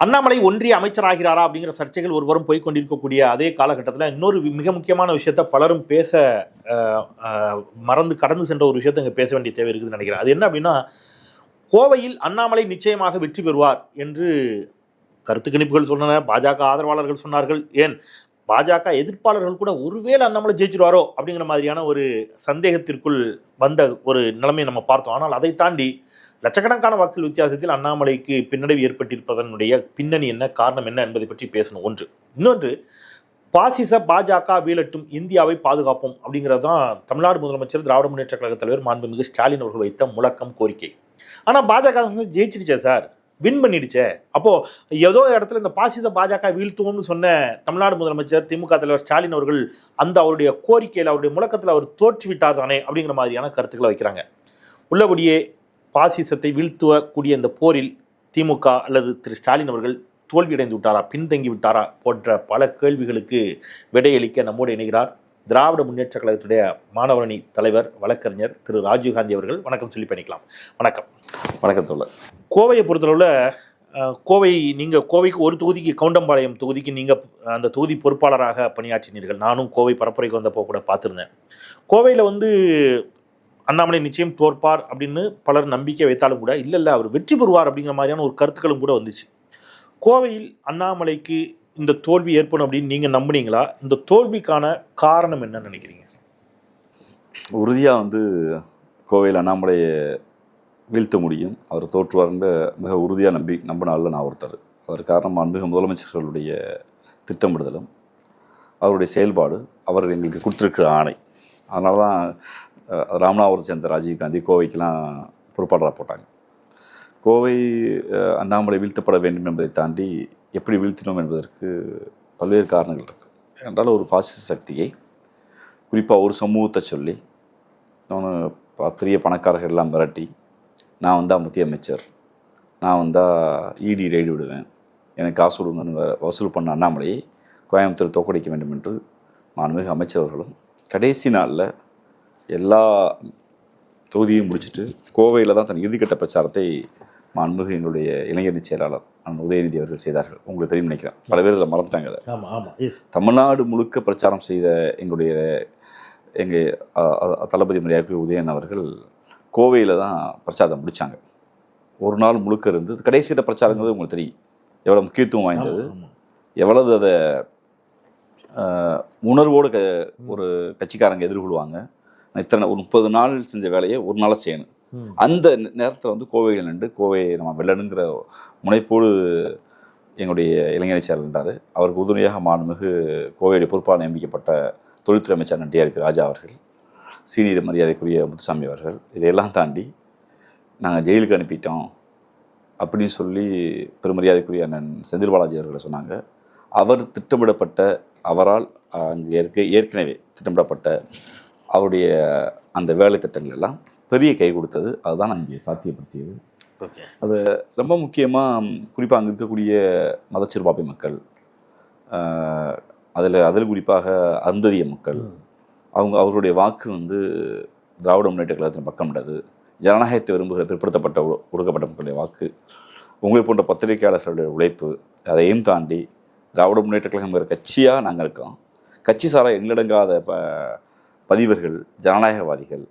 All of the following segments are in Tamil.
அண்ணாமலை ஒன்றிய அமைச்சராகிறாரா அப்படிங்கிற சர்ச்சைகள் ஒருவரும் போய் கொண்டிருக்கக்கூடிய அதே காலகட்டத்தில் இன்னொரு மிக முக்கியமான விஷயத்த பலரும் பேச மறந்து கடந்து சென்ற ஒரு விஷயத்தை இங்கே பேச வேண்டிய தேவை இருக்குதுன்னு நினைக்கிறேன். அது என்ன அப்படின்னா கோவையில் அண்ணாமலை நிச்சயமாக வெற்றி பெறுவார் என்று கருத்து கணிப்புகள் சொன்னன பாஜக ஆதரவாளர்கள் சொன்னார்கள். ஏன்? பாஜக எதிர்ப்பாளர்கள் கூட ஒருவேளை அண்ணாமலை ஜெயிச்சிருவாரோ அப்படிங்கிற மாதிரியான ஒரு சந்தேகத்திற்குள் வந்த ஒரு நிலைமையை நம்ம பார்த்தோம். ஆனால் அதை தாண்டி லட்சக்கணக்கான வாக்குகள் வித்தியாசத்தில் அண்ணாமலைக்கு பின்னடைவு ஏற்பட்டிருப்பதனுடைய பின்னணி என்ன காரணம் என்ன என்பதை பற்றி பேசணும். ஒன்று. இன்னொன்று பாசிச பாஜக வீழட்டும் இந்தியாவை பாதுகாப்போம் அப்படிங்கிறது தான் தமிழ்நாடு முதலமைச்சர் திராவிட முன்னேற்ற கழக தலைவர் மாண்புமிகு ஸ்டாலின் அவர்கள் வைத்த முழக்கம் கோரிக்கை. ஆனால் பாஜக வந்து ஜெயிச்சிருச்சே சார். வின் பண்ணிடுச்சே. அப்போது ஏதோ இடத்துல இந்த பாசிச பாஜக வீழ்த்துவோம்னு சொன்ன தமிழ்நாடு முதலமைச்சர் திமுக தலைவர் ஸ்டாலின் அவர்கள் அந்த அவருடைய கோரிக்கையில் அவருடைய முழக்கத்தில் அவர் தோற்றுவிட்டார் தானே அப்படிங்கிற மாதிரியான கருத்துக்களை வைக்கிறாங்க. உள்ளபடியே பாசிசத்தை வீழ்த்துவக்கூடிய இந்த போரில் திமுக அல்லது திரு ஸ்டாலின் அவர்கள் தோல்வியடைந்து விட்டாரா பின்தங்கி விட்டாரா போன்ற பல கேள்விகளுக்கு விடையளிக்க நம்மோடு இணைகிறார் திராவிட முன்னேற்ற கழகத்துடைய மாணவரணி தலைவர் வழக்கறிஞர் திரு ராஜீவ்காந்தி அவர்கள். வணக்கம் சொல்லி பண்ணிக்கலாம் வணக்கம். வணக்கம் தோழர். கோவையை பொறுத்தளவில் கோவை நீங்கள் கோவைக்கு ஒரு தொகுதிக்கு கவுண்டம்பாளையம் தொகுதிக்கு நீங்கள் அந்த தொகுதி பொறுப்பாளராக பணியாற்றினீர்கள். நானும் கோவை பரப்புரைக்கு வந்தப்போ கூட பார்த்துருந்தேன். கோவையில் வந்து அண்ணாமலை நிச்சயம் தோற்பார் அப்படின்னு பலர் நம்பிக்கை வைத்தாலும் கூட இல்லை இல்லை அவர் வெற்றி பெறுவார் அப்படிங்கிற மாதிரியான ஒரு கருத்துக்களும் கூட வந்துச்சு. கோவையில் அண்ணாமலைக்கு இந்த தோல்வி ஏற்படும் அப்படின்னு நீங்கள் நம்புனீங்களா? இந்த தோல்விக்கான காரணம் என்ன நினைக்கிறீங்க? உறுதியாக வந்து கோவையில் அண்ணாமலையை வீழ்த்த முடியும். அவர் தோற்றுவார்ன்ற மிக உறுதியாக நம்பி நம்பினால நான் ஒருத்தர். அதற்கு காரணம் மாண்புமிகு முதலமைச்சர்களுடைய திட்டமிடுதலும் அவருடைய செயல்பாடு அவர் எங்களுக்கு கொடுத்துருக்கிற ஆணை. அதனால தான் ராமநாதபுரம் ராமநாதபுரத்தை சேர்ந்த ராஜீவ்காந்தி கோவைக்கெலாம் பொறுப்பாளராக போட்டாங்க. கோவை அண்ணாமலை வீழ்த்தப்பட வேண்டும் என்பதை தாண்டி எப்படி வீழ்த்தினோம் என்பதற்கு பல்வேறு காரணங்கள் இருக்குது என்றால் ஒரு பாசிச சக்தியை குறிப்பாக ஒரு சமூகத்தை சொல்லி நான் ப- பெரிய பணக்காரர்கள் எல்லாம் மிரட்டி நான் வந்தால் மத்திய அமைச்சர் நான் வந்தால் இடி ரெய்டு விடுவேன் எனக்கு காசு கொடுங்கன்னு வ- வசூல் பண்ண அண்ணாமலையை கோயம்புத்தூர் தோக்கடிக்க வேண்டும் என்று மாண்புமிகு அமைச்சர் அவர்களும் கடைசி நாளில் எல்லா தொகுதியும் முடிச்சிட்டு கோவையில் தான் தன் இறுதிக்கட்ட பிரச்சாரத்தை மாண்புமிகு எங்களுடைய இளைஞரணி செயலாளர் அண்ணன் உதயநிதி அவர்கள் செய்தார்கள். உங்களுக்கு தெரியும் நினைக்கிறேன். பல பேர் இதை. மறந்துட்டாங்க அதை ஆமாம் தமிழ்நாடு முழுக்க பிரச்சாரம் செய்த எங்களுடைய எங்கள் தளபதி மரியாதை உதயன் அவர்கள் கோவையில் தான் பிரச்சாரம் முடித்தாங்க ஒரு நாள் முழுக்க இருந்து கடைசியிட்ட பிரச்சாரங்கிறது உங்களுக்கு தெரியும். எவ்வளோ முக்கியத்துவம் வாய்ந்தது. எவ்வளவு அதை உணர்வோடு க ஒரு கட்சிக்காரங்க எதிர்கொள்வாங்க. இத்தனை ஒரு முப்பது நாள் செஞ்ச வேலையை ஒரு நாளாக செய்யணும். அந்த நேரத்தில் வந்து கோவையில் நின்று கோவையை நம்ம வெல்லணுங்கிற முனைப்போடு எங்களுடைய இளைஞரை சேர்ந்தார் அவருக்கு உறுதுணையாக மாண்புமிகு கோவையுடைய பொறுப்பாக நியமிக்கப்பட்ட தொழில்துறை அமைச்சர் அண்ணன் டிஆர்பி ராஜா அவர்கள் சீனியர் மரியாதைக்குரிய முத்துசாமி அவர்கள் இதையெல்லாம் தாண்டி நாங்கள் ஜெயிலுக்கு அனுப்பிட்டோம் அப்படின்னு சொல்லி பெருமரியாதைக்குரிய அண்ணன் செந்தில் பாலாஜி அவர்களை சொன்னாங்க. அவர் திட்டமிடப்பட்ட அவரால் அங்கே ஏற்க ஏற்கனவே திட்டமிடப்பட்ட அவருடைய அந்த வேலை திட்டங்கள் எல்லாம் பெரிய கை கொடுத்தது. அதுதான் நான் இங்கே சாத்தியப்படுத்தியது. ஓகே. ரொம்ப முக்கியமாக குறிப்பாக அங்கே இருக்கக்கூடிய மதச்சிறுபான்மை மக்கள் அதில் அதில் குறிப்பாக அருந்ததிய மக்கள் அவங்க அவருடைய வாக்கு வந்து திராவிட முன்னேற்ற கழகத்தின் பக்கம் விடாது ஜனநாயகத்தை விரும்புகிற பிற்படுத்தப்பட்ட ஒடு- ஒடுக்கப்பட்ட மக்களுடைய வாக்கு உங்களை போன்ற பத்திரிகையாளர்களுடைய உழைப்பு அதையும் தாண்டி திராவிட முன்னேற்ற கழகங்கிற கட்சியாக நாங்கள் இருக்கோம். கட்சி சாரா எண்ணிலடங்காத ப பதிவர்கள் ஜனநாயகவாதிகள்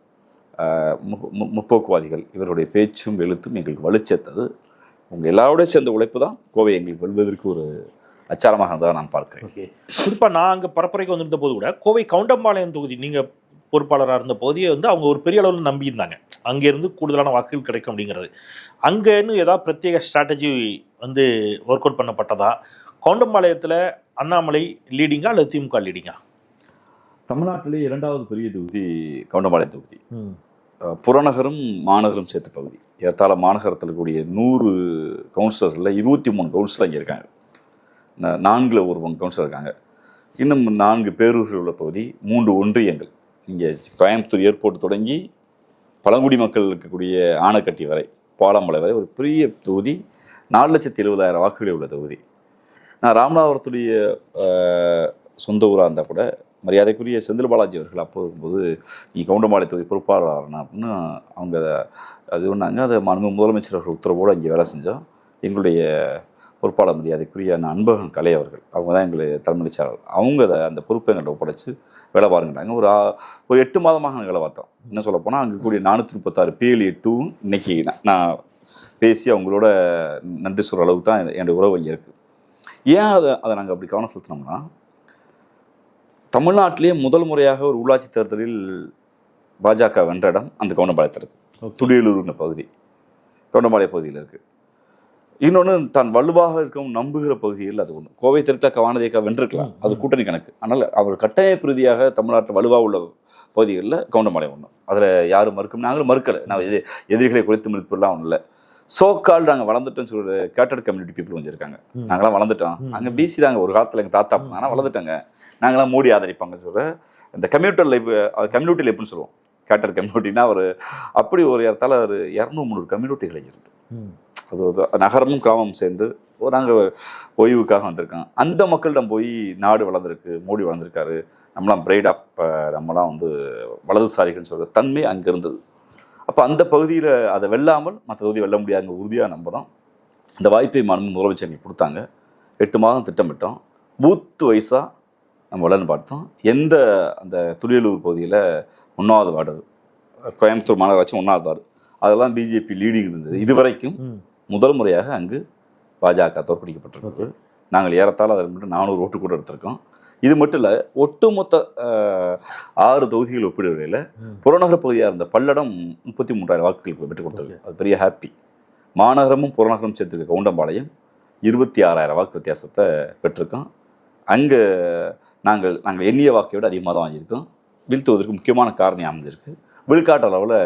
மு- மு- முற்போக்குவாதிகள் இவருடைய பேச்சும் எழுத்தும் எங்களுக்கு வலுச்சேர்த்தது. உங்கள் எல்லாரோட சேர்ந்த உழைப்பு தான் கோவை எங்களுக்கு வெல்வதற்கு ஒரு அச்சாரமாக இருந்ததாக நான் பார்க்குறேன். ஓகே. குறிப்பாக நான் அங்கே பரப்புரைக்கு வந்திருந்த போது கூட கோவை கவுண்டம்பாளையம் தொகுதி நீங்கள் பொறுப்பாளராக இருந்த பகுதியை வந்து அவங்க ஒரு பெரிய அளவில் நம்பியிருந்தாங்க. அங்கேருந்து கூடுதலான வாக்குகள் கிடைக்கும் அப்படிங்கிறது. அங்கேன்னு ஏதாவது பிரத்யேக ஸ்ட்ராட்டஜி வந்து ஒர்க் அவுட் பண்ணப்பட்டதா? கவுண்டம்பாளையத்தில் அண்ணாமலை லீடிங்கா அல்லது திமுக லீடிங்கா தமிழ்நாட்டிலே இரண்டாவது பெரிய தொகுதி கவுண்டம்பாளையம் தொகுதி. புறநகரும் மாநகரும் சேர்த்த பகுதி. ஏறத்தாழ மாநகரத்தில் இருக்கக்கூடிய நூறு கவுன்சிலர்களில் இருபத்தி மூணு கவுன்சிலர் இங்கே இருக்காங்க. நான்குல ஒரு கவுன்சிலர் இருக்காங்க. இன்னும் நான்கு பேரூர்கள் உள்ள பகுதி மூன்று ஒன்றியங்கள் இங்கே கோயம்புத்தூர் ஏர்போர்ட் தொடங்கி பழங்குடி மக்கள் இருக்கக்கூடிய ஆனைக்கட்டி வரை பாலமலை வரை ஒரு பெரிய தொகுதி நாலு லட்சத்தி எழுபதாயிரம் வாக்குகளே உள்ள தொகுதி. நான் ராமநாதபுரத்துடைய சொந்த ஊராக இருந்தால் கூட மரியாதைக்குரிய செந்தில் பாலாஜி அவர்கள் அப்போ இருக்கும்போது நீ கவுண்டமாலை தொகுதி பொறுப்பாளர்னா அப்படின்னு அவங்க அது ஒன்றாங்க அதை மாண்பு முதலமைச்சர் அவர்கள் உத்தரவோடு இங்கே வேலை செஞ்சோம். எங்களுடைய பொறுப்பாளர் மரியாதைக்குரிய அன்பகன் கலை அவர்கள் அவங்க தான் எங்களை தலைமை அவங்க அதை அந்த பொறுப்பை எங்கள்கிட்ட ஒப்படைச்சு வேலை பாருங்கட்டாங்க ஒரு ஒரு எட்டு மாதமாக நாங்கள் வேலை பார்த்தோம். என்ன சொல்ல போனால் அங்கே கூடிய நானூற்றி முப்பத்தாறு பிஎல்ஏ டூவும் இன்னைக்கு நான் நான் பேசி அவங்களோட நன்றி சொல்கிற அளவுக்கு தான் என்னுடைய உறவு இங்கே இருக்குது ஏன் அதை அதை நாங்கள் அப்படி கவனம் செலுத்தினோம்னா தமிழ்நாட்டிலேயே முதல் முறையாக ஒரு உள்ளாட்சி தேர்தலில் பாஜக வென்ற இடம் அந்த கவுண்டம்பாளையத்தில் இருக்கு. துடியலூர்னு பகுதி. கவுண்டம்பாளைய பகுதியில் இருக்கு. இன்னொன்று தான் வலுவாக இருக்கும் நம்புகிற பகுதியில் அது ஒன்று கோவை தெற்கில் கவானதேக்கா வென்றிருக்கலாம். அது கூட்டணி கணக்கு. ஆனால் அவர் கட்டமைப்பு ரீதியாக தமிழ்நாட்டில் வலுவாக உள்ள பகுதிகளில் கவுண்டம்பாளையம் ஒன்று அதில் யாரும் மறுக்கும் நாங்களும் மறுக்கலை. நான் எது எதிரிகளை குறித்து மதிப்பெல்லாம் ஒன்றும் இல்லை சோ கால் நாங்கள் வளர்ந்துட்டோம்னு சொல்ற கேட்டட் கம்யூனிட்டி பீப்புள் கொஞ்சம் இருக்காங்க. நாங்களாம் வளர்ந்துட்டோம். அங்கே பிசி தாங்க ஒரு காலத்தில் எங்கள் தாத்தா ஆனால் வளர்ந்துட்டாங்க. நாங்களாம் மோடி ஆதரிப்பாங்கன்னு சொல்ற. இந்த கம்யூட்டர் லைஃப் கம்யூனிட்டி லைஃப்னு சொல்லுவோம். கேட்டர் கம்யூனிட்டினா ஒரு அப்படி ஒரு இடத்தால ஒரு இரநூறு முந்நூறு கம்யூனிட்டிகள் இருக்கு. அது நகரமும் கிராமமும் சேர்ந்து நாங்கள் ஓய்வுக்காக வந்திருக்கோம். அந்த மக்களிடம் போய் நாடு வளர்ந்துருக்கு மோடி வளர்ந்துருக்காரு. நம்மளாம் பிரைட் ஆஃப் நம்மளாம் வந்து வலதுசாரிகள்னு சொல்கிற தன்மை அங்கே இருந்தது. அப்போ அந்த பகுதியில் அதை வெல்லாமல் மற்ற தொகுதி வெல்ல முடியாதுங்க உறுதியாக நம்புகிறோம் இந்த வாய்ப்பை மனு முதலமைச்சர் கொடுத்தாங்க. எட்டு மாதம் திட்டமிட்டோம். பூத் வைஸாக நம்ம வளர்ந்து பார்த்தோம். எந்த அந்த துடியலூர் பகுதியில் ஒன்றாவது வார்டு. கோயம்புத்தூர் மாநகராட்சி ஒன்றாவது வார்டு. அதெல்லாம் பிஜேபி லீடிங் இருந்தது. இதுவரைக்கும். முதல் முறையாக அங்கு பாஜக தோற்கடிக்கப்பட்டிருக்கு நாங்கள் ஏறத்தாழ அதில் மட்டும் நானூறு ஓட்டு கூட எடுத்திருக்கோம். இது மட்டும் இல்லை ஒட்டுமொத்த ஆறு தொகுதிகள் ஒப்பிடுவதில் ம். புறநகர் பகுதியாக இருந்த பல்லடம் முப்பத்தி மூன்றாயிரம் வாக்குகளுக்கு பெற்றுக் கொடுத்தது அது பெரிய ஹாப்பி மாநகரமும் புறநகரம் சேர்த்துருக்க கவுண்டம்பாளையம் இருபத்தி ஆறாயிரம் வாக்கு வித்தியாசத்தை பெற்றிருக்கோம். அங்கே நாங்கள் நாங்கள் எண்ணிய வாக்கை விட அதிகமாக தான் வாங்கியிருக்கோம். வீழ்த்துவதற்கு முக்கியமான காரணம் அமைஞ்சிருக்கு விழுக்காட்டு அளவில்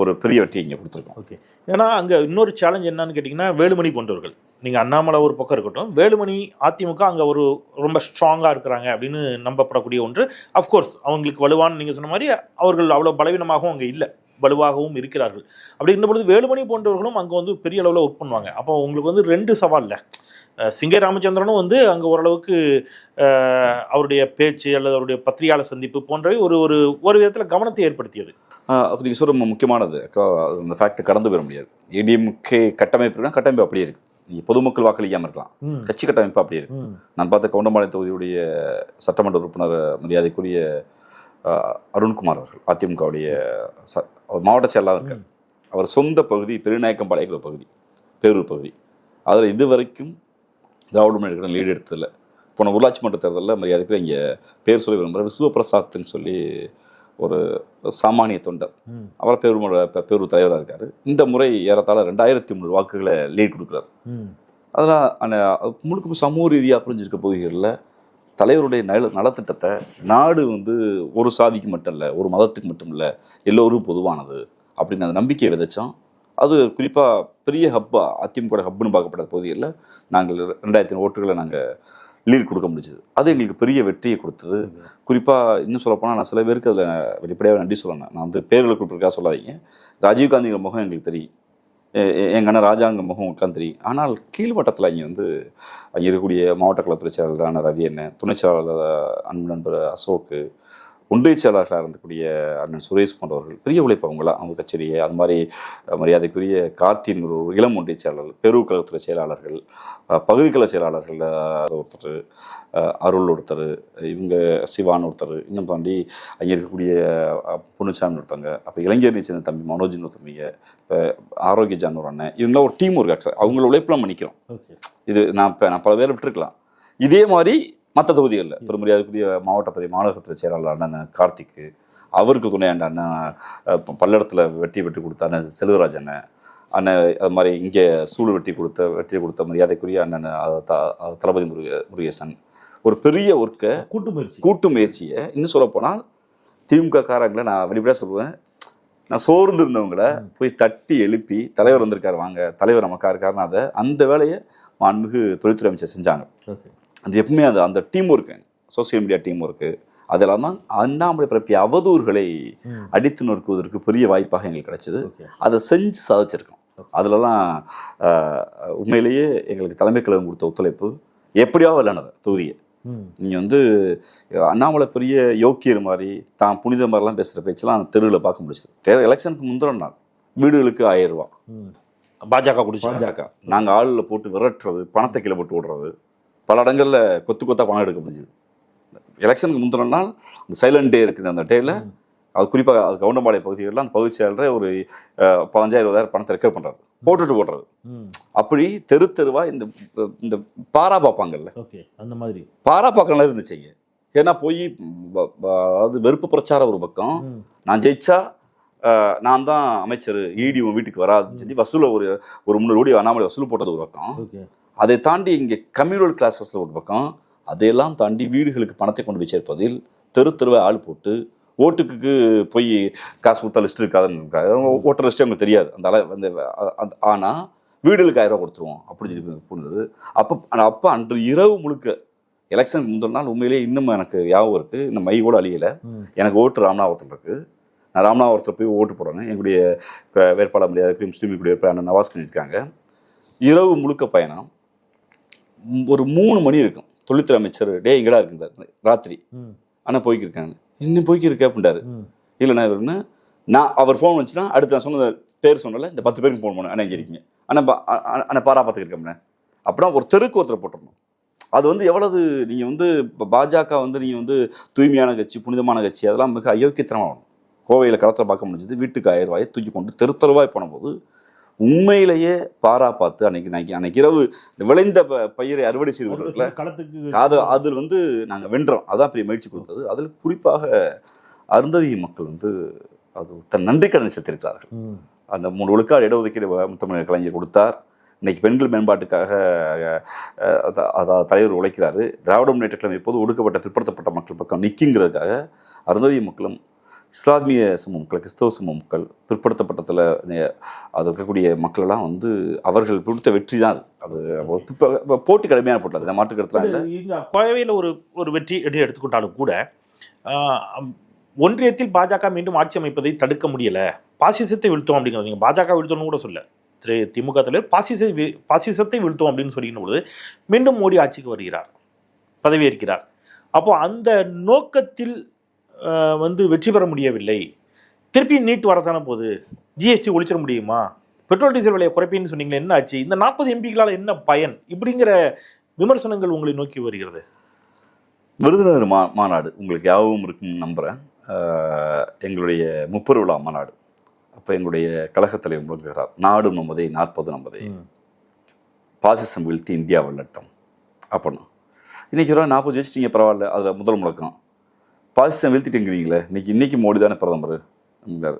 ஒரு பெரிய வெற்றி இங்கே கொடுத்துருக்கோம். ஓகே. ஏன்னா அங்கே இன்னொரு சேலஞ்ச் என்னன்னு கேட்டிங்கன்னா வேலுமணி போன்றவர்கள். நீங்கள் அண்ணாமலை ஒரு பக்கம் இருக்கட்டும் வேலுமணி அதிமுக அங்கே ஒரு ரொம்ப ஸ்ட்ராங்காக இருக்கிறாங்க அப்படின்னு நம்பப்படக்கூடிய ஒன்று. அஃப்கோர்ஸ் அவங்களுக்கு வலுவான நீங்கள் சொன்ன மாதிரி அவர்கள் அவ்வளோ பலவீனமாகவும் அங்கே இல்லை. வலுவாகவும் இருக்கிறார்கள். அப்படி இருந்த பொழுது வேலுமணி போன்றவர்களும் அங்கே வந்து பெரிய அளவில் ஒர்க் பண்ணுவாங்க. அப்போ உங்களுக்கு வந்து ரெண்டு சவாலில் சிங்கை ராமச்சந்திரனும் வந்து அங்க ஓரளவுக்கு அவருடைய பேச்சு அல்லது அவருடைய பத்திரிகையாளர் சந்திப்பு போன்றவை ஒரு ஒரு ஒரு விதத்துல கவனத்தை ஏற்படுத்தியது. நீங்கள் ரொம்ப முக்கியமானது. அந்த ஃபேக்ட் கடந்து பெற முடியாது. ஏடிஎம்கே கட்டமைப்புனா கட்டமைப்பு அப்படியே இருக்கு. பொதுமக்கள் வாக்களிக்காமல் இருக்கலாம். கட்சி கட்டமைப்பு அப்படியே இருக்கு. நான் பார்த்த கவுண்டம்பாளையம் தொகுதியுடைய சட்டமன்ற உறுப்பினர் மரியாதைக்குரிய அருண்குமார் அவர்கள் அதிமுகவுடைய மாவட்ட செயலாளர் இருக்கார். அவர் சொந்த பகுதி பெருநாயக்கம்பாளையங்கிற பகுதி பேரூர் பகுதி. அதில் இதுவரைக்கும் திராவிட முன்னேற்ற லீடு எடுத்ததில்ல போன உள்ளாட்சி மன்ற தேர்தலில் மரியாதைக்கு இங்கே பேர் சொல்லி விரும்புகிற விஸ்வபிரசாத்னு சொல்லி ஒரு சாமானிய தொண்டர். அவர் பேரூர் பேரூர் தலைவராக இருக்கார். இந்த முறை ஏறத்தாழ ரெண்டாயிரத்தி முந்நூறு வாக்குகளை லீட் கொடுக்குறாரு. அதெல்லாம் முழுக்க சமூக ரீதியாக புரிஞ்சிருக்க பகுதிகளில் தலைவருடைய நல நலத்திட்டத்தை நாடு வந்து ஒரு சாதிக்கு மட்டும் இல்லை ஒரு மதத்துக்கு மட்டும் இல்லை எல்லோரும் பொதுவானது அப்படின்னு அந்த நம்பிக்கையை விதைச்சோம் அது குறிப்பாக பெரிய ஹப்பா அதிமுக ஹப்புன்னு பார்க்கப்பட்ட பகுதியில் நாங்கள் ரெண்டாயிரத்தி ஓட்டுகளை நாங்கள் லீட் கொடுக்க முடிஞ்சது. அது எங்களுக்கு பெரிய வெற்றியை கொடுத்தது. குறிப்பாக இன்னும் சொல்லப்போனால் நான் சில பேருக்கு அதில் வெளிப்படையாக நன்றி சொல்லணும். நான் வந்து பேர்களை குறிப்பிட்டிருக்கா சொல்லாதீங்க. ராஜீவ்காந்திங்கிற முகம் எங்களுக்கு தெரியும். எங்கள் அண்ணன் ராஜாங்க முகம் உட்காந்து தெரியும். ஆனால் கீழ்மட்டத்தில் இங்கே வந்து அங்கே இருக்கக்கூடிய மாவட்ட கலத்துறை செயலாளரான ரவி அண்ணன் துணை செயலாளர் அன்பு நண்பர் அசோக்கு ஒன்றிய செயலாளர்களாக இருந்தக்கூடிய அண்ணன் சுரேஷ் போன்றவர்கள் பெரிய உழைப்பு அவங்களா? அவங்க கச்சேரியை அது மாதிரி மரியாதைக்குரிய கார்த்தின் ஒரு இளம் ஒன்றிய செயலாளர் பெரு கழகத்துறை செயலாளர்கள் பகுதிக்கல செயலாளர்கள் ஒருத்தர் அருள் ஒருத்தர் இவங்க சிவான் ஒருத்தர் இன்னும் தாண்டி அங்கே இருக்கக்கூடிய பொன்னுச்சாமி ஒருத்தவங்க அப்போ இளைஞரணி சேர்ந்த தம்பி மனோஜின் ஒருத்தம்பிங்க இப்போ ஆரோக்கிய ஜான் ஒரு அண்ணன் இவங்களாம் ஒரு டீம் ஒர்க் அவங்கள நிற்கிறோம் ஓகே. இது நான் இப்போ நான் பல பேரை விட்டுருக்கலாம். இதே மாதிரி மற்ற தொகுதிகளில் பெருமரியாதைக்குரிய மாவட்டத்துறை மாநகரத்துறை செயலாளர் அண்ணன் கார்த்திக்கு அவருக்கு துணையாண்ட அண்ணன் பல்லடத்தில் வெட்டி வெட்டி கொடுத்த அண்ணன் செல்வராஜ் அண்ணன் அண்ணன் அது மாதிரி இங்கே சூடு வெட்டி கொடுத்த வெட்டி கொடுத்த மரியாதைக்குரிய அண்ணன் தளபதி முருக முருகேசன். ஒரு பெரிய ஒர்க்கை கூட்டு முயற்சி. கூட்டு முயற்சியை இன்னும் சொல்ல போனால் திமுக காரங்களை நான் வெளிப்படையாக சொல்லுவேன். நான் சோர்ந்து இருந்தவங்கள போய் தட்டி எழுப்பி தலைவர் வந்திருக்காரு வாங்க. தலைவர் நமக்கா இருக்காருன்னு அதை அந்த வேலையை மாண்புமிகு தொழில்துறை அமைச்சர் செஞ்சாங்க. அது எப்பவுமே அது அந்த team work social media team work அதெல்லாம் தான் அண்ணாமலை பரப்பிய அவதூறுகளை. அடித்து நொறுக்குவதற்கு பெரிய வாய்ப்பாக எங்களுக்கு கிடைச்சது. அதை செஞ்சு சாதிச்சிருக்கோம். அதுலலாம் உண்மையிலேயே எங்களுக்கு தலைமை கழகம் கொடுத்த ஒத்துழைப்பு எப்படியாவது விளையானது தொகுதியை. நீங்கள் வந்து அண்ணாமலை பெரிய யோக்கியர் மாதிரி தான் புனித மாதிரிலாம் பேசுகிற பேச்செல்லாம் தெருவில் பார்க்க முடிச்சது. தேர் எலெக்ஷனுக்கு முந்தின நாள் வீடுகளுக்கு ஆயிரம் ரூபா பாஜக குடிச்சு. பாஜக. நாங்க ஆளுல போட்டு விரட்டுறது பணத்தை கீழே போட்டு விடுறது பல இடங்கள்ல கொத்து கொத்தா பணம் எடுக்க முடிஞ்சுது. எலெக்ஷனுக்கு முந்தின நாள் அந்த சைலண்ட் டே இருக்குது அந்த டேல அது குறிப்பாக அது கவுண்டம்பாளைய பகுதிகளில் அந்த பகுதி செயலர் ஒரு பதினஞ்சாயிரம் இருபதாயிரம் பணத்தை ரெக்கவர் பண்றாரு. போட்டுட்டு போடுறது அப்படி தெரு தெருவா இந்த இந்த பாரா பார்ப்பாங்கல்ல அந்த மாதிரி. பாரா பார்க்கலாம் இருந்துச்சுங்க ஏன்னா போய் அதாவது வெறுப்பு பிரச்சாரம் ஒரு பக்கம். நான் ஜெயிச்சா நான் தான் அமைச்சர் ஈடி உன் வீட்டுக்கு வராதுன்னு சொல்லி வசூல ஒரு ஒரு முந்நூறு கோடி அண்ணாமலை வசூல் போட்டது ஒரு பக்கம். ஓகே. அதை தாண்டி இங்கே கம்யூனல் கிளாஸஸ் ஒரு பக்கம் அதையெல்லாம் தாண்டி வீடுகளுக்கு பணத்தை கொண்டு போய் சேர்ப்பதில் தெரு தெருவை ஆள் போட்டு ஓட்டுக்கு போய் காசு கொடுத்தா லிஸ்ட் இருக்காதுன்னு ஓட்டர் லிஸ்ட் அவங்களுக்கு தெரியாது. அந்த அளவு அந்த அந்த- ஆனா வீடுகளுக்கு ஆயிரம் ரூபா கொடுத்துருவோம் அப்படின்னு சொல்லி போனது. அப்போ அப்போ அன்று இரவு முழுக்க எலெக்ஷனுக்கு முந்தின நாள் உண்மையிலேயே இன்னும் எனக்கு ஞாபகம் இருக்கு. இந்த மை கூட அழியலை. எனக்கு ஓட்டு ராமநாதபுரத்தில் இருக்கு. நான் ராமநாதபுரத்தில் போய் ஓட்டு போடணும் எங்களுடைய வேட்பாளர் மரியாதை முஸ்லீம் அண்ணன் நவாஸ் பண்ணியிருக்காங்க இரவு முழுக்க பயணம். ஒரு மூணு மணி இருக்கும். தொழில்துறை அமைச்சர் டே எங்கடா இருக்குங்க ராத்திரி. அண்ணா போய்க்கிருக்காங்க இன்னும் போய்க்கிருக்க அப்படின்றாரு ம். இல்லைண்ணா இவருன்னு நான் அவர் ஃபோன் வந்துச்சுன்னா அடுத்து நான் சொன்ன பேர் சொன்னல இந்த பத்து பேருக்கு ஃபோன் பண்ணேன். அண்ணா இங்கே இருக்கீங்க. அ- அண்ணா பாரா பார்த்துக்கிருக்கோம்ண்ணே அப்படின்னா ஒரு தெருக்கு ஒருத்தர் போட்டிருந்தோம் அது வந்து எவ்வளவு நீங்கள் வந்து இப்போ பாஜக வந்து நீங்கள் வந்து தூய்மையான கட்சி புனிதமான கட்சி அதெல்லாம் மிக அயோக்கியத்தனமாகும் கோவையில் களத்தில் பார்க்க முடிஞ்சது வீட்டுக்கு ஆயிரம் ரூபாயை தூக்கி கொண்டு தெரு தெருவாய் போனபோது உண்மையிலேயே பாரா பார்த்து அன்னைக்கு அன்னைக்கு அன்னைக்கு இரவு விளைந்த ப- பயிரை அறுவடை செய்து களத்துக்கு அது அதில் வந்து நாங்கள் வென்றோம். அதான் பெரிய மகிழ்ச்சி கொடுத்தது. அதில் குறிப்பாக அருந்ததி மக்கள் வந்து அது தன் நன்றி கடன் செலுத்திருக்கிறார்கள் அந்த மூணு ஒழுக்காடு இடஒதுக்கீடு முத்தமிழர் கலைஞர் கொடுத்தார். இன்னைக்கு பெண்கள் மேம்பாட்டுக்காக அதாவது தலைவர் உழைக்கிறாரு. திராவிட முன்னேற்ற கழகம் எப்போது ஒடுக்கப்பட்ட பிற்படுத்தப்பட்ட மக்கள் பக்கம் நிற்குங்கிறதுக்காக அருந்ததி மக்களும் இஸ்லாமிய சமூக மக்கள் கிறிஸ்தவ சமூக மக்கள் பிற்படுத்தப்பட்டத்தில் அது இருக்கக்கூடிய மக்கள் எல்லாம் வந்து அவர்கள் கொடுத்த வெற்றி தான் அது. அது போட்டி கடுமையான போட்டி. அது இங்க கோவையில் ஒரு ஒரு வெற்றி என்று எடுத்துக்கொண்டாலும் கூட ஒன்றியத்தில் பாஜக மீண்டும் ஆட்சி அமைப்பதை தடுக்க முடியல. பாசிசத்தை வீழ்த்தோம் அப்படிங்கிறது நீங்க பாஜக வீழ்த்தணும் கூட சொல்ல திரு திமுக தலைவர் பாசிச பாசிசத்தை வீழ்த்தோம் அப்படின்னு சொல்லிக்கிற பொழுது மீண்டும் மோடி ஆட்சிக்கு வருகிறார். பதவியேற்கிறார். அப்போ அந்த நோக்கத்தில் வந்து வெற்றி பெற முடியவில்லை. திருப்பி நீட் வரத்தான போகுது? ஜிஎஸ்டி ஒழிச்சிட முடியுமா? பெட்ரோல் டீசல் விலையை குறைப்பேன்னு சொன்னீங்களே என்ன ஆச்சு? இந்த நாற்பது எம்பிக்களால் என்ன பயன்? இப்படிங்கிற விமர்சனங்கள் உங்களை நோக்கி வருகிறது. விருதுநகர் மா மாநாடு உங்களுக்கு யாவும் இருக்குன்னு நம்புகிறேன் எங்களுடைய முப்பெரு விழா மாநாடு. அப்போ எங்களுடைய கழகத் தலைவர் முழங்குகிறார். நாடு நம்மதே நாற்பது நம்மதே ம். பாசிசம் வீழ்த்தி இந்தியா வெள்ளட்டம் அப்படின்னா இன்னைக்கு ஒரு நாற்பது ஜெயிச்சிட்டீங்க பரவாயில்ல. அதில் முதல் முழக்கம். பாசிசம் வீழ்த்திட்டீங்கிறீங்களே இன்னைக்கு இன்னைக்கு மோடி தானே பிரதமர்? என்கிறாரு.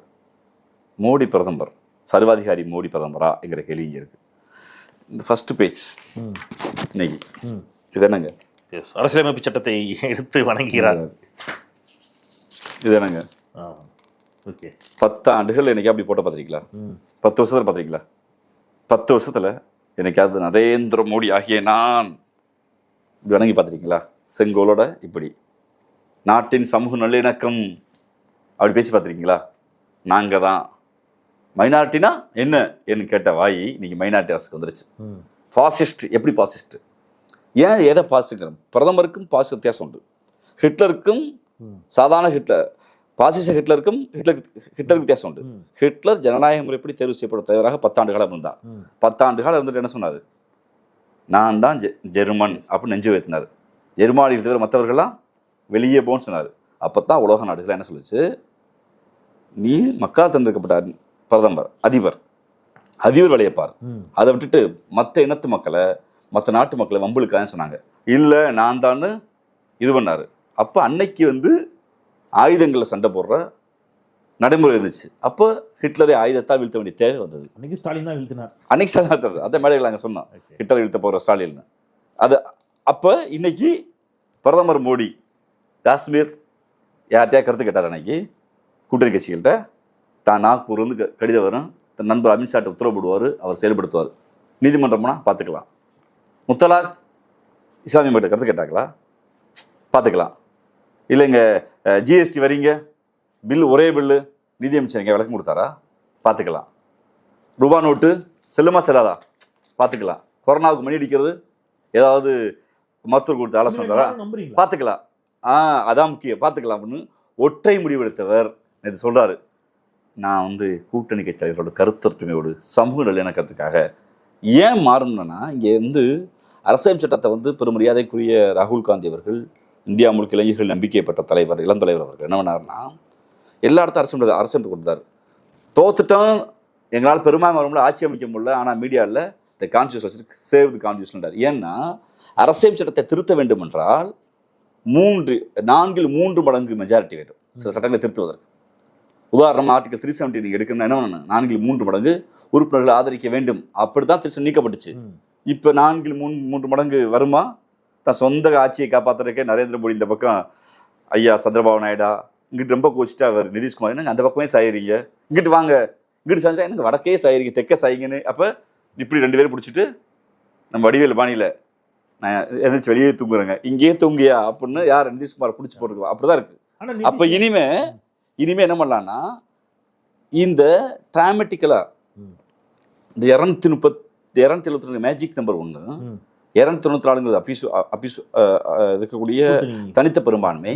மோடி பிரதமர். சர்வாதிகாரி மோடி பிரதமரா என்கிற கேள்வி இங்கே இருக்கு. இந்த ஃபர்ஸ்ட் பேஜ். இன்னைக்கு. இது என்னங்க? Yes. அரசியலமைப்பு சட்டத்தை எடுத்து வணங்குகிறார். இது என்னங்க? ஓகே பத்து ஆண்டுகள் எனக்கு அப்படி போட்ட பார்த்துருக்கீங்களா? பத்து வருஷத்துல பார்த்துருக்கீங்களா? பத்து வருஷத்துல எனக்காவது நரேந்திர மோடி ஆகிய நான் இப்படி வணங்கி பார்த்துருக்கீங்களா? செங்கோலோட இப்படி. நாட்டின் சமூக நல்லிணக்கம். அப்படி பேசி பார்த்துருக்கீங்களா? நாங்க தான் மைனாரிட்டினா என்ன? என்று கேட்ட வாய் இன்னைக்கு மைனாரிட்டி அரசுக்கு வந்துருச்சு. ஃபாசிஸ்ட் எப்படி பாசிஸ்ட் ஏன் எதை பாசிஸ்ட்ங்கிறோம் பிரதமருக்கும் பாசிஸ்ட் வித்தியாசம் உண்டு. ஹிட்லருக்கும். சாதாரண ஹிட்லர் பாசிச ஹிட்லருக்கும் ஹிட்லர் ஹிட்லருக்கு வித்தியாசம் உண்டு. ஹிட்லர் ஜனநாயக முறைப்படி தேர்வு செய்யப்பட்ட தலைவராக பத்தாண்டு காலம் இருந்தார். பத்தாண்டு காலம் இருந்துட்டு என்ன சொன்னார்? நான் தான் ஜெ ஜெர்மன் அப்படின்னு நெஞ்சு வைத்தினார் ஜெர்மானியில் தவிர மற்றவர்கள்லாம் வெளியே போன்னு சொன்னார். அப்போ தான் உலக நாடுகள் என்ன சொல்லுச்சு? நீ மக்களால் தேர்ந்தெடுக்கப்பட்ட பிரதமர் அதிபர். அதிபர் வேலையப்பார் ம். அதை விட்டுட்டு மற்ற இனத்து மக்களை மற்ற நாட்டு மக்களை வம்புழுக்கான்னு சொன்னாங்க. இல்லை நான் தான் இது பண்ணாரு. அப்போ அன்னைக்கு வந்து ஆயுதங்களை சண்டை போடுற நடைமுறை இருந்துச்சு. அப்போ ஹிட்லரை ஆயுதத்தால் வீழ்த்த வேண்டிய தேவை வந்தது. அன்னைக்கு ஸ்டாலின் தான் வீழ்த்தினார். அன்னைக்கு ஸ்டாலின் அதை மேடைகள் நாங்கள் சொன்னோம் ஹிட்லர் வீழ்த்த போகிற ஸ்டாலின். அது அப்போ இன்னைக்கு பிரதமர் மோடி காஷ்மீர் யார்கிட்டயா கருத்து கேட்டார் அன்னைக்கு? கூட்டணி கட்சிகள்கிட்ட. தான் நாக்பூர் வந்து க- கடிதம் வரும். தன் நண்பர் அமித்ஷாட்ட உத்தரவு போடுவார் அவர் செயல்படுத்துவார். நீதிமன்றம்னா பார்த்துக்கலாம். முத்தலாக் இஸ்லாமிய கருத்து கேட்டாங்களா பார்த்துக்கலாம். இல்லைங்க ஜிஎஸ்டி வரீங்க? பில்லு ஒரே பில்லு நிதியமைச்சர் இங்கே விளக்கம் கொடுத்தாரா? பார்த்துக்கலாம். ரூபா நோட்டு செல்லுமா செல்லாதா? பார்த்துக்கலாம். கொரோனாவுக்கு மணி அடிக்கிறது ஏதாவது மருத்துவர் கொடுத்து ஆலோசனை பார்த்துக்கலாம். ஆ அதான் முக்கியம். பார்த்துக்கலாம் அப்படின்னு ஒற்றை முடிவெடுத்தவர் இது சொல்கிறாரு நான் வந்து கூட்டணி கட்சி தலைவர்களோட கருத்தொற்றுமையோடு சமூக நல்லிணக்கத்துக்காக ஏன் மாறணும்னா இங்கே வந்து அரசியல் சட்டத்தை வந்து பெருமரியாதைக்குரிய ராகுல் காந்தி அவர்கள் இந்தியா முழுக்க இளைஞர்கள் நம்பிக்கை பெற்ற தலைவர் இளம் தலைவர் அவர்கள் என்ன பண்ணார்னா எல்லா இடத்தையும் அரசு அரசு கொடுத்தார். தோத்துட்டோம். எங்களால் பெரும்பான்மை வரும்ல ஆட்சி அமைக்க முடியல ஆனால் மீடியாவில் the constitution save the constitution ஏன்னா அரசியல் சட்டத்தை திருத்த வேண்டும் என்றால் மூன்று நான்கில் மூன்று மடங்கு மெஜாரிட்டி வேண்டும் சில சட்டங்களை திருத்துவதற்கு. உதாரணமாக ஆர்டிகல் த்ரீ செவன்டி நீங்கள் எடுக்கணும்னா என்ன நான்கில் மூன்று மடங்கு உறுப்பினர்களை ஆதரிக்க வேண்டும். அப்படித்தான் திருச்சி நீக்கப்பட்டுச்சு. இப்போ நான்கில் மூணு மூன்று மடங்கு வருமா? தான் சொந்த ஆட்சியை காப்பாத்துறதுக்கே நரேந்திர மோடி இந்த பக்கம் ஐயா சந்திரபாபு நாயுடா இங்கிட்டு ரொம்ப கோச்சிட்டா அவர் நிதிஷ்குமார். என்னங்க அந்த பக்கமே சாயிறீங்க? இங்கிட்டு வாங்க. இங்கிட்டு சாஞ்சா எனக்கு வடக்கே சாயிறீங்க தெற்கே சாயிங்கன்னு. அப்போ இப்படி ரெண்டு பேரும் பிடிச்சிட்டு நம்ம வடிவேல் பாணியில் நான் எந்திரிச்சு வெளியே தூங்குறேங்க இங்கேயே தூங்கியா அப்படின்னு யார் நிதிஷ்குமார் பிடிச்சி போட்டுருக்கோம் அப்படிதான் இருக்கு அப்போ இனிமே இனிமே என்ன பண்ணலாம்னா இந்த டிராமட்டிக்கலா ம். இந்த இரநூத்தி முப்பத்தி இரநூத்தி எழுபத்தி ரெண்டு மேஜிக் நம்பர் ஒன்று. இரநூத்தி தொண்ணூத்தி நாலுங்கிறது அபிசு அபிசு இருக்கக்கூடிய. தனித்த பெரும்பான்மை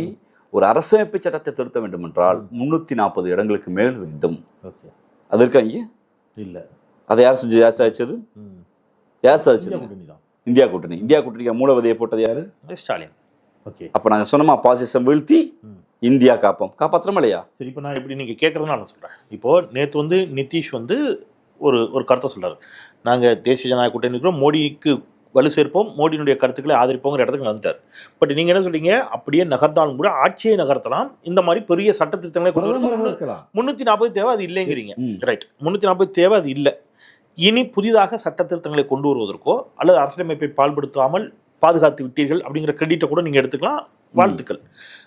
ஒரு அரசமைப்பு சட்டத்தை திருத்த வேண்டும் என்றால் முன்னூத்தி நாற்பது இடங்களுக்கு மேல் வேண்டும். அது இருக்கா இங்கே இல்ல அதை யார் செஞ்சு யார் சாதிச்சது. யார் சாதிச்சது. இந்தியா கூட்டணி. இந்தியா கூட்டணிக்கு மூலவதையை போட்டது யாரு? ஸ்டாலின். ஓகே. அப்ப நாங்க சொன்னோமா பாசிசம் வீழ்த்தி. இந்தியா காப்போம். காப்பாத்திரமா இல்லையா? சரி இப்போ நான் இப்படி நீங்கள் கேட்குறதுனால நான் சொல்கிறேன் இப்போது நேற்று வந்து நிதிஷ் வந்து ஒரு ஒரு கருத்தை சொல்றாரு. நாங்கள் தேசிய ஜனநாயக கூட்டணி இருக்கிறோம் மோடிக்கு வலு சேர்ப்போம் மோடியினுடைய கருத்துக்களை ஆதரிப்போங்கிற இடத்துக்கு வந்துட்டார். பட் நீங்கள் என்ன சொல்றீங்க? அப்படியே நகர்ந்தாலும் கூட ஆட்சியை நகர்த்தலாம். இந்த மாதிரி பெரிய சட்ட திருத்தங்களை கொண்டு முந்நூற்றி நாற்பது தேவை அது இல்லைங்கிறீங்க. ரைட் முந்நூற்றி நாற்பது தேவை அது இல்லை. இனி புதிதாக சட்ட திருத்தங்களை கொண்டு வருவதற்கோ அல்லது அரசியலமைப்பை பால்படுத்தாமல் பாதுகாத்து விட்டீர்கள் அப்படிங்கிற கிரெடிட்டை கூட நீங்கள் எடுத்துக்கலாம். வாழ்த்துக்கள்.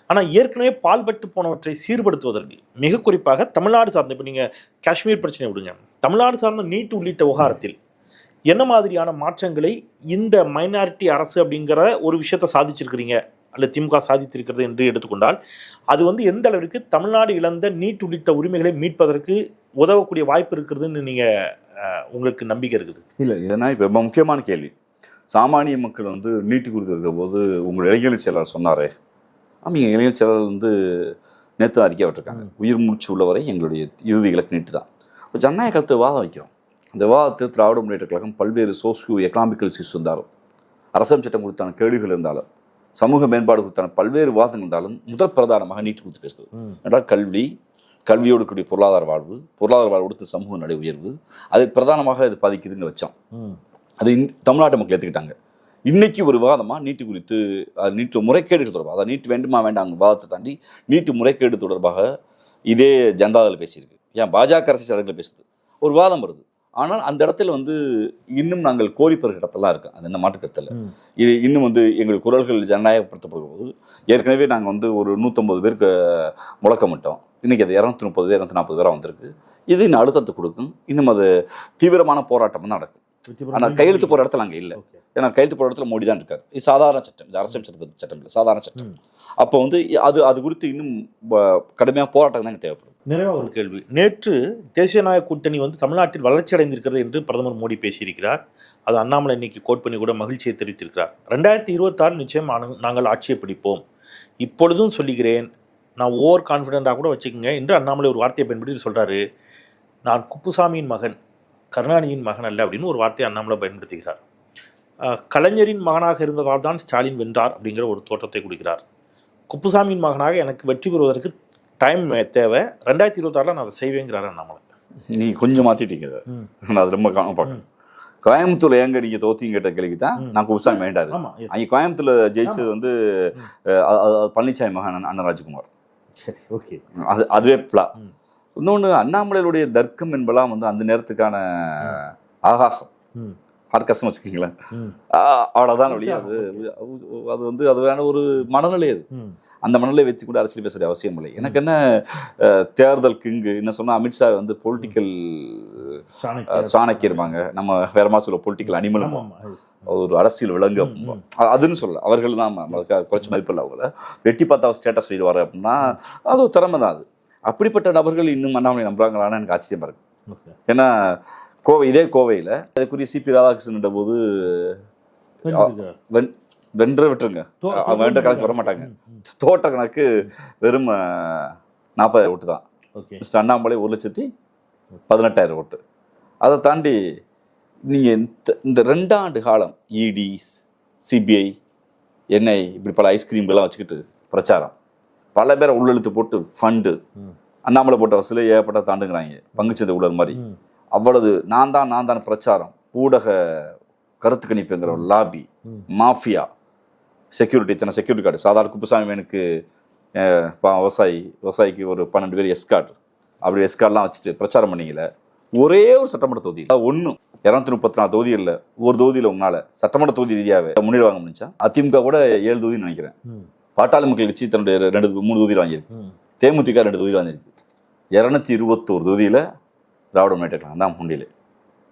ஆனால் ஏற்கனவே பால்பட்டு போனவற்றை சீர்படுத்துவதற்கு மிக குறிப்பாக தமிழ்நாடு சார்ந்த இப்போ நீங்கள் காஷ்மீர் பிரச்சனை விடுங்க. தமிழ்நாடு சார்ந்த நீட் உள்ளிட்ட விவகாரத்தில் என்ன மாதிரியான மாற்றங்களை இந்த மைனாரிட்டி அரசு அப்படிங்கிற ஒரு விஷயத்தை சாதிச்சிருக்கிறீங்க? அல்லது திமுக சாதித்திருக்கிறது என்று எடுத்துக்கொண்டால் அது வந்து எந்த அளவிற்கு தமிழ்நாடு இழந்த நீட் உள்ளிட்ட உரிமைகளை மீட்பதற்கு உதவக்கூடிய வாய்ப்பு இருக்கிறதுன்னு நீங்கள் உங்களுக்கு நம்பிக்கை இருக்குது? இல்ல ஏன்னா இப்ப ரொம்ப முக்கியமான கேள்வி. சாமானிய மக்கள் வந்து நீட்டு குறித்து இருக்கிற போது உங்கள் இளைஞர் செயலாளர் சொன்னாரே. ஆமாம் இளைஞர் செயலாளர் வந்து நேற்று அறிக்கை விட்டுருக்காங்க. உயிர் மூச்சு உள்ளவரை எங்களுடைய இறுதி இலக்கு நீட்டு தான். ஜனநாயக கருத்து வாதம் வைக்கிறோம். இந்த வாதத்தில் திராவிட முன்னேற்ற கழகம் பல்வேறு சோசியோ எக்கனாமிக்கல் இஷ்யூஸ் இருந்தாலும் அரசியல் சட்டம் குறித்தான கேள்விகள் இருந்தாலும் சமூக மேம்பாடு குறித்தான பல்வேறு வாதங்கள் இருந்தாலும் முதல் பிரதானமாக நீட்டு குறித்து பேசுது என்றால் கல்வி கல்வியோடு கூடிய பொருளாதார வாழ்வு பொருளாதார வாழ்வு கொடுத்த சமூக நடை உயர்வு அது பிரதானமாக இது பாதிக்குதுன்னு வச்சோம். அது தமிழ்நாட்டு மக்கள் ஏற்றுக்கிட்டாங்க இன்னைக்கு ஒரு விவாதமா நீட்டு குறித்து நீட்டு முறைகேடு தொடர்பாக அதாவது நீட் வேண்டுமா வேண்டாம் விவாதத்தை தாண்டி நீட்டு முறைகேடு தொடர்பாக இதே ஜனதாதள் பேசியிருக்கு. ஏன்? பாஜக அரசியல் இடங்களில் பேசுது. ஒரு வாதம் வருது. ஆனால் அந்த இடத்துல வந்து இன்னும் நாங்கள் கோரி பெறுகிற இடத்தெல்லாம் இருக்கு. அது என்ன மாற்று கருத்தில் இது இன்னும் வந்து எங்கள் குரல்கள் ஜனநாயகப்படுத்தப்படும் போது ஏற்கனவே நாங்கள் வந்து ஒரு நூற்றம்பது பேருக்கு முழக்கமிட்டோம். இன்னைக்கு அது இரநூத்தி முப்பது பேர் இரநூத்தி நாற்பது பேராக வந்திருக்கு. இது இன்னும் அழுத்தத்தை கொடுக்கும். இன்னும் அது தீவிரமான போராட்டம் நடக்கும். ஆனால் கையெழுத்து போகிற இடத்துல அங்கே இல்லை. ஏன்னா கையெழுத்து போகிற இடத்துல மோடி தான் இருக்கார். இது சாதாரண சட்டம். இது அரசியல் சட்டம் சட்டம் இல்லை சாதாரண சட்டம். அப்போ வந்து அது அது குறித்து இன்னும் கடுமையான போராட்டம் தான் தேவைப்படும். நிறைவா ஒரு கேள்வி. நேற்று தேசிய நாயக கூட்டணி வந்து தமிழ்நாட்டில் வளர்ச்சி அடைந்திருக்கிறது என்று பிரதமர் மோடி பேசியிருக்கிறார். அது அண்ணாமலை இன்னைக்கு கோட் பண்ணி கூட மகிழ்ச்சியை தெரிவித்திருக்கிறார். ரெண்டாயிரத்தி இருபத்தாறு நிச்சயம் நாங்கள் ஆட்சியை பிடிப்போம். இப்பொழுதும் சொல்லுகிறேன் நான் ஓவர் கான்ஃபிடென்ட்டாக கூட வச்சுக்கோங்க. என்று அண்ணாமலை ஒரு வார்த்தையை பயன்படுத்தி சொல்றாரு. நான் குப்புசாமியின் மகன் கருணாநிதியின் மகன் அல்ல அப்படின்னு ஒரு வார்த்தையை அண்ணாமலை பயன்படுத்துகிறார். கலைஞரின் மகனாக இருந்ததால் தான் ஸ்டாலின் வென்றார் அப்படிங்கிற ஒரு தோற்றத்தை கொடுக்கிறார். குப்புசாமியின் மகனாக எனக்கு வெற்றி பெறுவதற்கு டைம் தேவை. ரெண்டாயிரத்தி இருபத்தாறில் நான் அதை செய்வேங்கிறாரு அண்ணாமலை. நீ கொஞ்சம் மாத்திட்டீங்க அதை. ம். நான் அது ரொம்ப கவனம் பார்க்கணும். கோயம்புத்தூர்ல எங்க நீங்க தோத்தீங்க கேட்ட கேள்விக்கு தான். நான் குப்புசாமி வேண்டாரு. அங்கே கோயம்புத்தூர்ல ஜெயிச்சது வந்து பழனிசாமி மகன் அண்ணன் ராஜ்குமார். சரி ஓகே அது அதுவே பிளா. இன்னொன்று அண்ணாமலையுடைய தர்க்கம் என்பெல்லாம் வந்து அந்த நேரத்துக்கான ஆகாசம். ஆர்காசம் வச்சுக்கீங்களேன் அவ்வளவுதான் வழி அது அது வந்து அது வேற ஒரு மனநிலை அது. அந்த மனநிலை வச்சு கூட அரசியல் பேச வேண்டிய அவசியம் இல்லை. எனக்கு என்ன தேர்தல் கிங்கு என்ன சொன்னா அமித்ஷா வந்து பொலிட்டிக்கல் சாணக்கியர். சாணக்கியர்பாங்க. நம்ம வேற மாதிரி சொல்ல பொலிட்டிக்கல் அனிமல். ஒரு அரசியல் விலங்கு அதுன்னு சொல்லல. அவர்கள் தான் குறைச்சி மதிப்பில்லை அவங்கள. வெட்டி பார்த்தா ஸ்டேட்டஸ் சொல்லிடுவாரு அப்படின்னா அது ஒரு திறமை தான் அது. அப்படிப்பட்ட நபர்கள் இன்னும் அண்ணாமலை நம்புறாங்களான்னு எனக்கு ஆச்சரியமா இருக்கு. ஏன்னா கோவை இதே கோவையில் அதுக்குரிய சிபி ராதாகிருஷ்ணன் போது வென்ற விட்டுருங்க. அவன் வேண்ட கணக்கு வர மாட்டாங்க. தோட்ட கணக்கு வெறும் நாற்பது ஓட்டு தான். அண்ணாமலை ஒரு லட்சத்தி பதினெட்டாயிரம் ஓட்டு அதை தாண்டி நீங்கள் இந்த இந்த ரெண்டாண்டு காலம் E இடி சிபிஐ என்ஐ இப்படி பல ஐஸ்கிரீம்கள்லாம் வச்சுக்கிட்டு பிரச்சாரம். பல பேரை உள்ளெழுத்து போட்டு ஃபண்டு. அண்ணாமலை போட்ட வசூல ஏகப்பட்ட தாண்டுங்கிறாங்க பங்குச்சந்தை ஊழல் மாதிரி. அவ்வளவு நான் தான் நான் தான் பிரச்சாரம். ஊடக கருத்து கணிப்புங்கிற ஒரு லாபி. மாஃபியா செக்யூரிட்டி இத்தனை செக்யூரிட்டி கார்டு சாதாரண குப்புசாமி பா- விவசாயி விவசாயிக்கு ஒரு பன்னெண்டு பேர் எஸ் கார்டு அப்படி எஸ் கார்டெலாம் வச்சுட்டு பிரச்சாரம் பண்ணீங்களே ஒரே ஒரு சட்டமன்ற தொகுதி ஒன்று இரநூத்தி முப்பத்தி நாலு தொகுதிகளில் ஒரு தொகுதியில் உங்களால் சட்டமன்ற தொகுதி ரீதியாகவே முன்னிலை வாங்க முடிஞ்சா அதிமுக கூட ஏழு தொகுதின்னு நினைக்கிறேன். பாட்டாளி மக்கள் கட்சி தன்னுடைய ரெண்டு மூணு தொகுதியில் வாங்கியிருக்கு. தேமுதிக ரெண்டு தொகுதியில் வாங்கியிருக்கு இரநூத்தி இருபத்தோரு தொகுதியில் திராவிட முன்னேற்ற கழகம் தான் முன்னிலை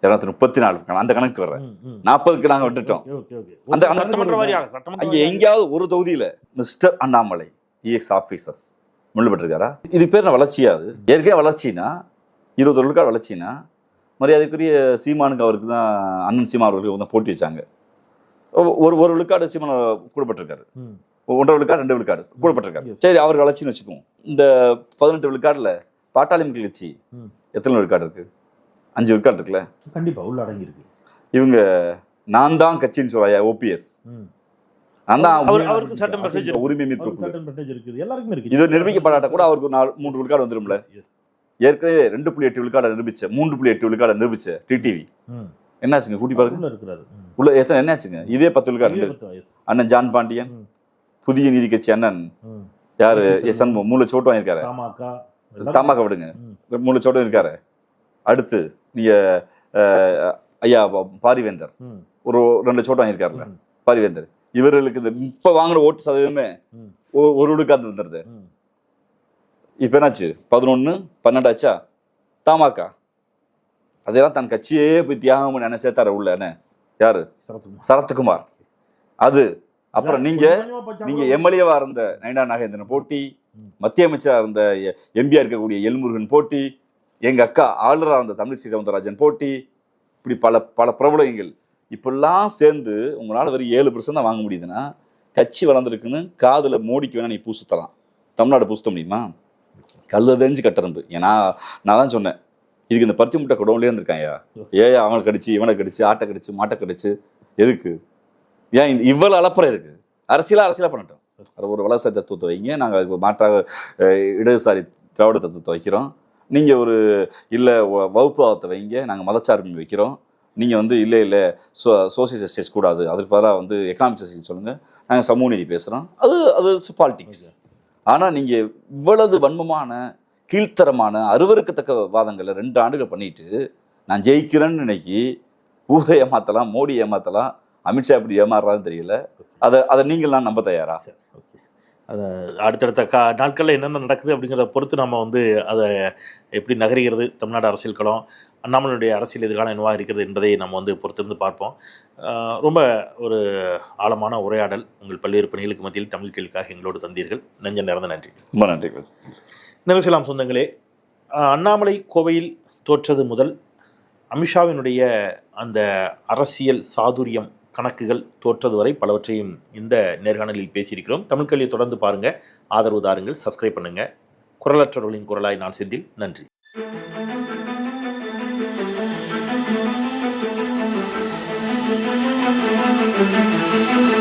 இரநூத்தி முப்பத்தி நாலு. அந்த கணக்கு வர்றேன். நாற்பதுக்கு நாங்கள் விட்டுட்டோம் அந்த- சட்டமன்ற. எங்கேயாவது ஒரு தொகுதியில் mister Annamalai E ex officers முன்னிலைப்பட்டிருக்காரா? இது பேர் என்ன வளர்ச்சியாது ஏற்கனவே வளர்ச்சினா இருபது விழுக்காடு வளர்ச்சினா மரியாதைக்குரிய சீமானுக்கு அவருக்கு தான் அண்ணன் சீமான் அவர்களுக்கு தான் போட்டி வச்சாங்க. ஒரு ஒரு விழுக்காடு சீமான் கூடப்பட்டிருக்காரு. ஒன்றரை விழுக்காடு ரெண்டு விழுக்காடு கூடப்பட்டிருக்காரு. சரி அவர் வளர்ச்சின்னு வச்சுக்குவோம். இந்த பதினெட்டு விழுக்காடுல பாட்டாளி மக்கள் கட்சி. எத்தனை விழுக்காடு இருக்கு? அஞ்சு விழுக்காடு இருக்குல்ல? கண்டிப்பா உள்ள அடங்கி இருக்கு. இவங்க நான் தான் கட்சின்னு சொல்றாயா ஓபிஎஸ். நான் அவருக்கு சட்டம் உரிமை மீட்பு இருக்குது எல்லாருக்குமே இருக்கு இது நிரூபிக்கப்படாட்ட கூட அவருக்கு நாலு மூன்று விழுக்காடு வந்துரும்ல. ஏற்கனவே ரெண்டு புள்ளி எட்டு விழுக்காடு நிரூபிச்ச மூன்று புள்ளி எட்டு விழுக்காடு நிரூபிச்ச டிடிவி. என்னாச்சுங்க கூட்டி பாருங்க உள்ள இருக்கிறாரு ம். உள்ள எத்தனை என்னாச்சுங்க இதே பத்து விழுக்காடு. அண்ணன் ஜான் பாண்டியன். புதிய நீதி கட்சி அண்ணன். யாரு. எஸ் சண்முகம் மூணு சோட்டு வாங்கியிருக்காரு தாமாக்க விடுங்க. மூணு சோட்டம் இருக்காரு அடுத்து நீங்க ஐயா பாரிவேந்தர். ஒரு ரெண்டு சோட்டம் வாங்கியிருக்காருல்ல ம். பாரிவேந்தர் இவர்களுக்கு இந்த இப்ப வாங்கின ஓட்டு சதவீதமே ஒரு விழுக்காது வந்துருது ம். இப்ப என்னாச்சு? பதினொன்னு பன்னெண்டு ஆச்சா? தாமாக்கா அதெல்லாம் தன் கட்சியே போய் தியாகம் பண்ணி என்ன சேர்த்தார உள்ள என்ன யாரு? சரத்குமார். அது. அப்புறம் நீங்க நீங்க. எம்எல்ஏவா இருந்த நயனா நாகேந்திரன் போட்டி. மத்திய அமைச்சரா இருந்த எம்பியா இருக்கக்கூடிய எல்முருகன் போட்டி எங்க அக்கா ஆளுநரா இருந்த தமிழிசை சவுந்தரராஜன் போட்டி இப்படி பல பல பிரபலங்கள். இப்படிலாம் சேர்ந்து உங்களால் வெறும் ஏழு பர்சன்ட் தான் வாங்க முடியுதுன்னா கட்சி வளர்ந்துருக்குன்னு காதில் மோடிக்கு வேணால் நீ பூசுத்தலாம் தமிழ்நாடு பூசுத்த முடியுமா? கல்லு தெரிஞ்சு கட்டரம்பு ஏன்னா நான் தான் சொன்னேன். இதுக்கு இந்த பருத்தி முட்டை குடவுலேயே இருந்திருக்காயா ஏன் அவனை கடிச்சு இவனை கடிச்சு ஆட்டை கடிச்சு மாட்டை கடிச்சு. எதுக்கு? ஏன் இந்த இவ்வளோ அலப்பறை இருக்கு அரசியலாக அரசியலாக பண்ணட்டும். அது ஒரு வலசை தத்துவத்தை வைங்க. நாங்கள் அதுக்கு மாற்றாக இடதுசாரி திராவிட தத்துவத்தை வைக்கிறோம். நீங்கள் ஒரு இல்லை வகுப்புவாதத்தை வைங்க. நாங்கள் மதச்சார்பின் வைக்கிறோம். நீங்கள் வந்து இல்லை இல்லை சோ சோசியல் ஜஸ்டிஸ் கூடாது. அதுக்கு பதிலாக வந்து எக்கனாமிக் ஜஸ்டிஸ் சொல்லுங்கள் நாங்கள் சமூக நீதி பேசுகிறோம் அது அது பாலிடிக்ஸ் ஆனால் நீங்கள் இவ்வளவு வன்மமான கீழ்த்தரமான அருவருக்கத்தக்க வாதங்களை ரெண்டு ஆண்டுகள் பண்ணிட்டு நான் ஜெயிக்கிறேன்னு இன்னைக்கு ஊரை ஏமாத்தலாம் மோடி ஏமாத்தலாம் அமித்ஷா எப்படி ஏமாறுறான்னு தெரியல. அதை அதை நீங்களாம் நம்ப தயாரா. அதை அடுத்தடுத்த கா நாட்களில் என்னென்ன நடக்குது அப்படிங்கிறத பொறுத்து நம்ம வந்து அதை எப்படி நகருகிறது தமிழ்நாடு அரசியல் களம் அண்ணாமலையுடைய அரசியல் எதிர்காலம் என்னவாக இருக்கிறது என்பதை நம்ம வந்து பொறுத்திருந்து பார்ப்போம். ரொம்ப ஒரு ஆழமான உரையாடல் உங்கள் பல்வேறு பணிகளுக்கு மத்தியில் தமிழ் கேள்விக்காக எங்களோடு தந்தீர்கள். நெஞ்ச நிறந்த நன்றி. ரொம்ப நன்றி நிகழ்ச்சியலாம் சொந்தங்களே அண்ணாமலை கோவையில் தோற்றது முதல் அமித்ஷாவினுடைய அந்த அரசியல் சாதுரியம் கணக்குகள் தோற்றது வரை பலவற்றையும் இந்த நேர்காணலில் பேசியிருக்கிறோம். தமிழ் கல்வியை தொடர்ந்து பாருங்க ஆதரவு தாருங்கள் சப்ஸ்கிரைப் பண்ணுங்க. குரலற்றவர்களின் குரலாய் நான் செந்தில் நன்றி. Música